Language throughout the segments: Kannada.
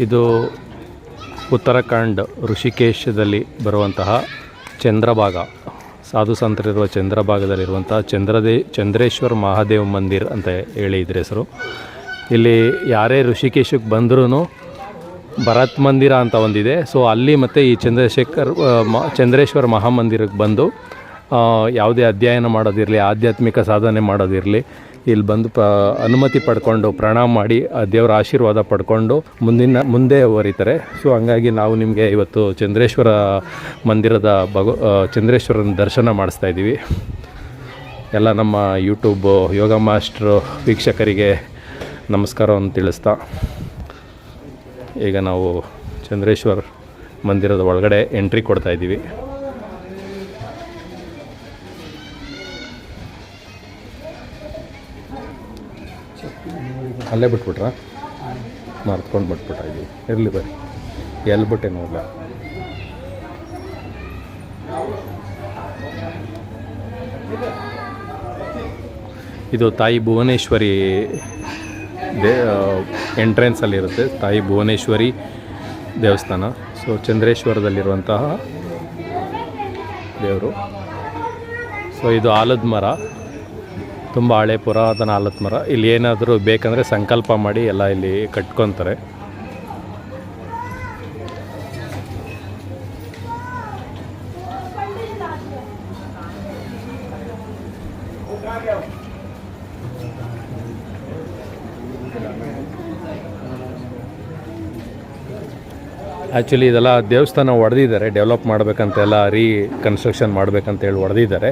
ಇದು ಉತ್ತರಾಖಂಡ್ ಋಷಿಕೇಶದಲ್ಲಿ ಬರುವಂತಹ ಚಂದ್ರಭಾಗ. ಸಾಧು ಸಂತರಿರುವ ಚಂದ್ರಭಾಗದಲ್ಲಿರುವಂಥ ಚಂದ್ರದೇ, ಚಂದ್ರೇಶ್ವರ ಮಹಾದೇವ್ ಮಂದಿರ್ ಅಂತ ಹೇಳಿ ಇದ್ರ ಹೆಸರು. ಇಲ್ಲಿ ಯಾರೇ ಋಷಿಕೇಶಕ್ಕೆ ಬಂದ್ರೂ ಭರತ್ ಮಂದಿರ ಅಂತ ಒಂದಿದೆ. ಸೊ ಅಲ್ಲಿ ಮತ್ತು ಈ ಚಂದ್ರಶೇಖರ್ ಮ- ಚಂದ್ರೇಶ್ವರ ಮಹಾಮಂದಿರಕ್ಕೆ ಬಂದು ಯಾವುದೇ ಅಧ್ಯಯನ ಮಾಡೋದಿರಲಿ, ಆಧ್ಯಾತ್ಮಿಕ ಸಾಧನೆ ಮಾಡೋದಿರಲಿ ಇಲ್ಲಿ ಬಂದು ಪ, ಅನುಮತಿ ಪಡ್ಕೊಂಡು, ಪ್ರಣಾಮ ಮಾಡಿ ದೇವರ ಆಶೀರ್ವಾದ ಪಡ್ಕೊಂಡು ಮುಂದಿನ, ಮುಂದೆ ಹೊರಿತಾರೆ. ಸೊ ಹಂಗಾಗಿ ನಾವು ನಿಮಗೆ ಇವತ್ತು ಚಂದ್ರೇಶ್ವರ ಮಂದಿರದ ಭಗ ಚಂದ್ರೇಶ್ವರನ ದರ್ಶನ ಮಾಡಿಸ್ತಾ ಇದ್ದೀವಿ. ಎಲ್ಲ ನಮ್ಮ ಯೂಟ್ಯೂಬ್ ಯೋಗ ಮಾಸ್ಟ್ರು ವೀಕ್ಷಕರಿಗೆ ನಮಸ್ಕಾರವನ್ನು ತಿಳಿಸ್ತಾ. ಈಗ ನಾವು ಚಂದ್ರೇಶ್ವರ್ ಮಂದಿರದ ಒಳಗಡೆ ಎಂಟ್ರಿ ಕೊಡ್ತಾ ಅಲ್ಲೇ ಬಿಟ್ಬಿಟ್ರಾ? ಮರ್ತ್ಕೊಂಡು ಬಿಟ್ಬಿಟ್ಟ ಇಲ್ಲಿ? ಇರಲಿ ಬರ್ರಿ. ಎಲ್ಲಿ ಬಿಟ್ಟೆ ನೋಡಲ ಇದು ತಾಯಿ ಭುವನೇಶ್ವರಿ ದೇ ಎಂಟ್ರೆನ್ಸಲ್ಲಿರುತ್ತೆ ತಾಯಿ ಭುವನೇಶ್ವರಿ ದೇವಸ್ಥಾನ. ಸೊ ಚಂದ್ರೇಶ್ವರದಲ್ಲಿರುವಂತಹ ದೇವರು. ಸೊ ಇದು ಆಲದ ಮರ. ತುಂಬ ಹಳೆ ಪುರಾತನ ಆಲತ್ ಮರ. ಇಲ್ಲಿ ಏನಾದರೂ ಬೇಕಂದರೆ ಸಂಕಲ್ಪ ಮಾಡಿ ಎಲ್ಲ ಇಲ್ಲಿ ಕಟ್ಕೊತಾರೆ. ಆ್ಯಕ್ಚುಲಿ ಇದೆಲ್ಲ ದೇವಸ್ಥಾನ ಒಡೆದಿದ್ದಾರೆ. ಡೆವಲಪ್ ಮಾಡಬೇಕಂತೆಲ್ಲ ರೀ ಕನ್ಸ್ಟ್ರಕ್ಷನ್ ಮಾಡಬೇಕಂತ ಹೇಳಿ ಹೊಡೆದಿದ್ದಾರೆ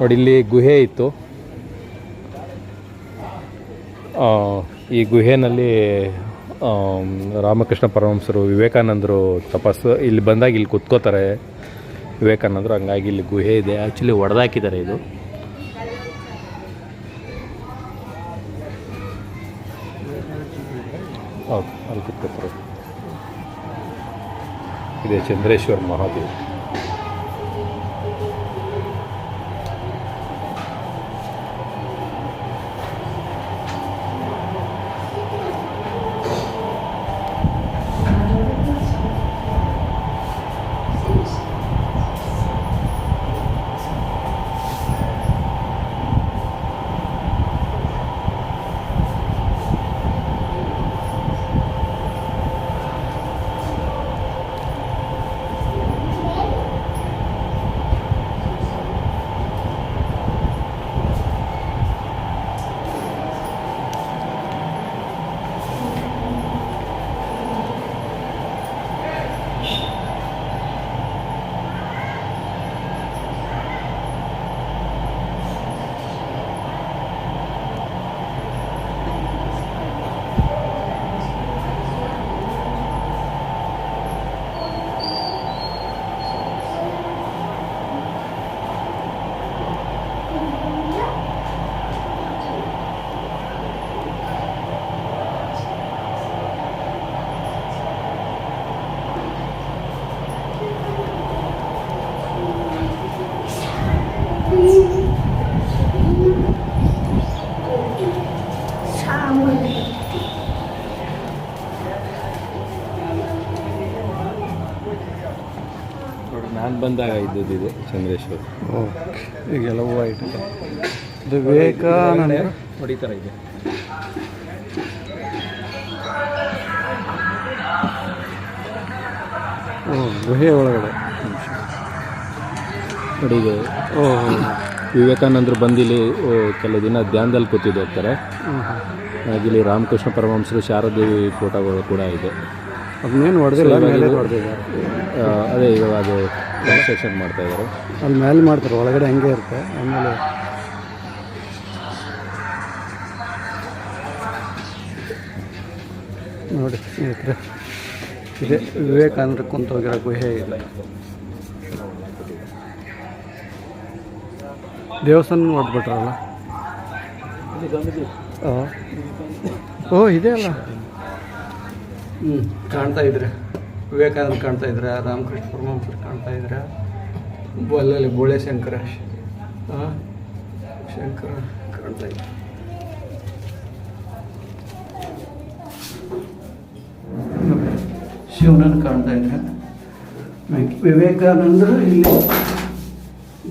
ನೋಡಿ, ಇಲ್ಲಿ ಗುಹೆ ಇತ್ತು. ಈ ಗುಹೆನಲ್ಲಿ ರಾಮಕೃಷ್ಣ ಪರಮಹಂಸರು, ವಿವೇಕಾನಂದರು ತಪಸ್ಸು ಇಲ್ಲಿ ಬಂದಾಗ ಇಲ್ಲಿ ಕುತ್ಕೋತಾರೆ. ವಿವೇಕಾನಂದರು, ಹಂಗಾಗಿ ಇಲ್ಲಿ ಗುಹೆ ಇದೆ. ಆ್ಯಕ್ಚುಲಿ ಒಡೆದಾಕಿದ್ದಾರೆ ಇದು. ಅಲ್ಲಿ ಕುತ್ಕೋತಾರೆ. ಇದೆ ಚಂದ್ರೇಶ್ವರ ಮಹಾದೇವ್. ನಾನು ಬಂದಾಗ ಇದ್ದದ್ದು ಇದು ಚಂದ್ರೇಶ್ವರ್. ಓಕೆ ಈಗೆಲ್ಲ ವೈಟ್ ಇದು ವಿವೇಕಾನಂದ ಹೊಡಿತಾರ ಇದೆ. ಓ ಗುಹೆ ಒಳಗಡೆ. ಹೊಡಿದೆ. ಇದು ಓ ವಿವೇಕಾನಂದರು ಬಂದಿಲ್ಲಿ ಕೆಲವು ದಿನ ಧ್ಯಾನದಲ್ಲಿ ಕೂತಿದ್ದು ಹೋಗ್ತಾರೆ ಹಾಗೆ ಇಲ್ಲಿ ರಾಮಕೃಷ್ಣ ಪರಮಹಂಸರು ಶಾರದೇವಿ ಫೋಟೋಗಳು ಕೂಡ ಇದೆ. ಅದನ್ನೇನು ಹೊಡೆದಿಲ್ಲ ಮೇಲೆ ಹೊಡೆದಿದ್ದಾರೆ. ಅದೇ ಇವಾಗ ಅದು ಕನ್ಸ್ಟ್ರಕ್ಷನ್ ಮಾಡ್ತಾ ಇದ್ದಾರೆ. ಅಲ್ಲಿ ಮೇಲೆ ಮಾಡ್ತಾರೆ ಒಳಗಡೆ ಹಂಗೆ ಇರುತ್ತೆ ಆಮೇಲೆ ನೋಡಿ ಸ್ನೇಹಿತರೆ ಇದೆ. ವಿವೇಕಾನಂದ ಕುಂತೋಗಿರೋ ಗುಹೆ ಇದೆ. ದೇವಸ್ಥಾನ ನೋಡ್ಬಿಟ್ರಲ್ಲ. ಓ ಇದೆ ಅಲ್ಲ. ಹ್ಞೂ ಕಾಣ್ತಾ ಇದ್ರೆ. ವಿವೇಕಾನಂದ ಕಾಣ್ತಾ ಇದ್ರೆ, ರಾಮಕೃಷ್ಣ ಪರಮಹಂಸರು ಕಾಣ್ತಾ ಇದ್ರೆ. ಅಲ್ಲಲ್ಲಿ ಬೋಳೆ ಶಂಕರ ಶಂಕರ ಕಾಣ್ತಾ ಇದ್ರೆ. ಶಿವನನ್ನು ಕಾಣ್ತಾ ಇದ್ರೆ. ವಿವೇಕಾನಂದರು ಇಲ್ಲಿ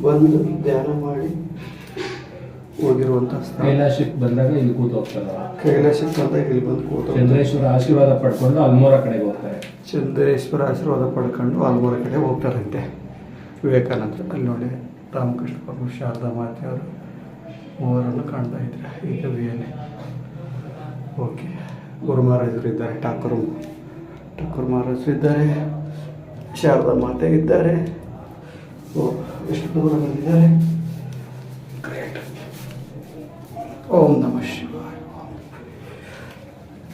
ಬಂದು ಧ್ಯಾನ ಮಾಡಿ ಹೋಗಿರುವಂಥ ಕೈಲಾಶಕ್ಕೆ ಬಂದಾಗ ಇಲ್ಲಿ ಕೂತು ಹೋಗ್ತಾರೆ. ಕೈಲಾಸಕ್ಕೆ ಬಂದಾಗ ಇಲ್ಲಿ ಬಂದು ಕೂತು ಚಂದ್ರೇಶ್ವರ ಆಶೀರ್ವಾದ ಪಡ್ಕೊಂಡು ಅಲ್ಮೋರ ಕಡೆಗೆ ಹೋಗ್ತಾರೆ. ಚಂದ್ರೇಶ್ವರ ಆಶೀರ್ವಾದ ಪಡ್ಕೊಂಡು ಅಲ್ಮೋರ ಕಡೆ ಹೋಗ್ತಾರಂತೆ. ವಿವೇಕಾನಂದ. ಅಲ್ಲಿ ನೋಡಿ ರಾಮಕೃಷ್ಣ ಪರಮ ಶಾರದಾ ಮಾತೆಯವರು ಮೂವರನ್ನು ಕಾಣ್ತಾ ಇದ್ದಾರೆ ಈಗ ವಿಯನೆ ಓಕೆ. ಗುರು ಮಹಾರಾಜರು ಇದ್ದಾರೆ. ಠಾಕೂರ್ ಠಾಕೂರ್ ಮಹಾರಾಜರು ಇದ್ದಾರೆ. ಶಾರದಾ ಮಾತೆ ಇದ್ದಾರೆ. ಓ ಎಷ್ಟು ದೂರ ಬಂದಿದ್ದಾರೆ? ಓಂ ನಮಃ ಶಿವಾಯ.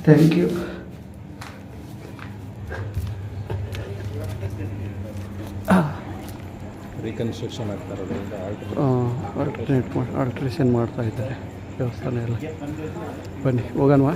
ಥ್ಯಾಂಕ್ ಯು ರಿಕನ್ಸ್ಟ್ರಕ್ಷನ್ ಆಲ್ಟ್ರೇಟ್ ಮಾಡಿ ಆಲ್ಟ್ರೇಷನ್ ಮಾಡ್ತಾ ಇದ್ದಾರೆ ದೇವಸ್ಥಾನ ಎಲ್ಲ. ಬನ್ನಿ ಹೋಗೋಣವಾ